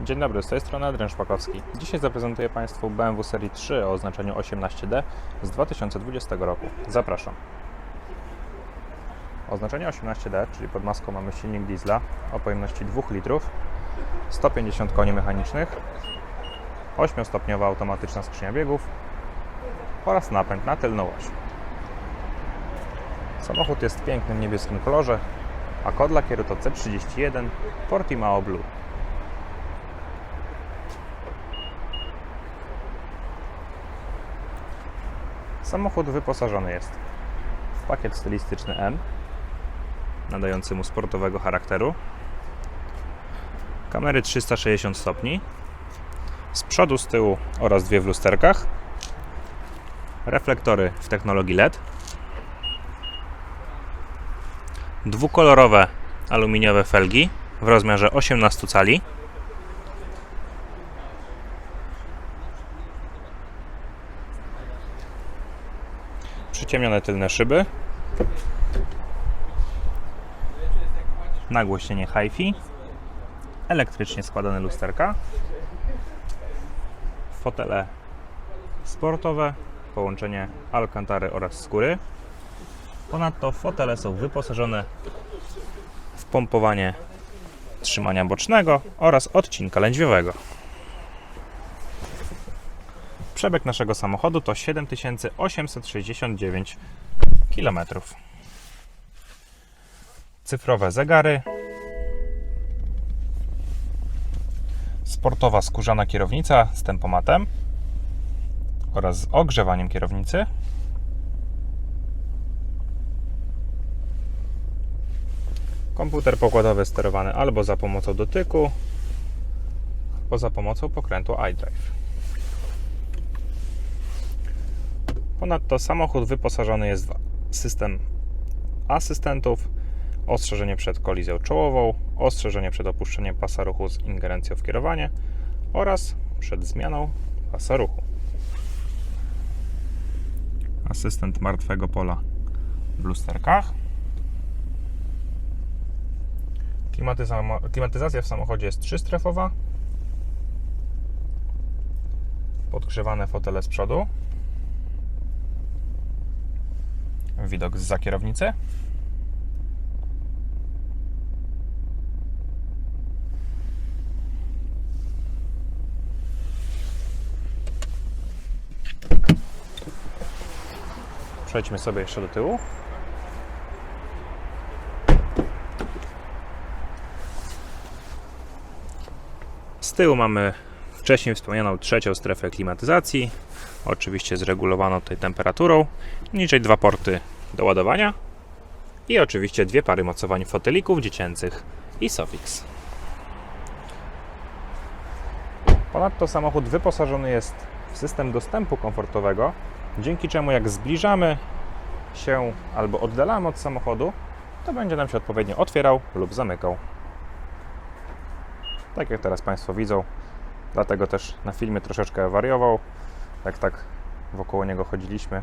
Dzień dobry, z tej strony Adrian Szpakowski. Dzisiaj zaprezentuję Państwu BMW Serii 3 o oznaczeniu 18D z 2020 roku. Zapraszam. Oznaczenie 18D, czyli pod maską mamy silnik diesla o pojemności 2 litrów, 150 koni mechanicznych, 8-stopniowa automatyczna skrzynia biegów oraz napęd na tylną oś. Samochód jest w pięknym niebieskim kolorze, a kod lakieru to C31 Portimao Blue. Samochód wyposażony jest w pakiet stylistyczny M, nadający mu sportowego charakteru, kamery 360 stopni, z przodu, z tyłu oraz dwie w lusterkach, reflektory w technologii LED, dwukolorowe aluminiowe felgi w rozmiarze 18 cali, przyciemnione tylne szyby, nagłośnienie HiFi, elektrycznie składane lusterka, fotele sportowe, połączenie alcantary oraz skóry. Ponadto fotele są wyposażone w pompowanie trzymania bocznego oraz odcinka lędźwiowego. Przebieg naszego samochodu to 7869 km. Cyfrowe zegary. Sportowa skórzana kierownica z tempomatem oraz z ogrzewaniem kierownicy. Komputer pokładowy sterowany albo za pomocą dotyku, albo za pomocą pokrętła iDrive. Ponadto samochód wyposażony jest w system asystentów, ostrzeżenie przed kolizją czołową, ostrzeżenie przed opuszczeniem pasa ruchu z ingerencją w kierowanie oraz przed zmianą pasa ruchu. Asystent martwego pola w lusterkach. Klimatyza- Klimatyzacja w samochodzie jest trzystrefowa. Podgrzewane fotele z przodu. Widok z kierownicy. Przejdźmy sobie jeszcze do tyłu. Z tyłu mamy wcześniej wspomnianą trzecią strefę klimatyzacji, oczywiście zregulowaną tutaj temperaturą, niżej dwa porty do ładowania i oczywiście dwie pary mocowań fotelików dziecięcych i Sofix. Ponadto samochód wyposażony jest w system dostępu komfortowego, dzięki czemu jak zbliżamy się albo oddalamy od samochodu, to będzie nam się odpowiednio otwierał lub zamykał. Tak jak teraz Państwo widzą, dlatego też na filmie troszeczkę wariował, jak tak wokoło niego chodziliśmy.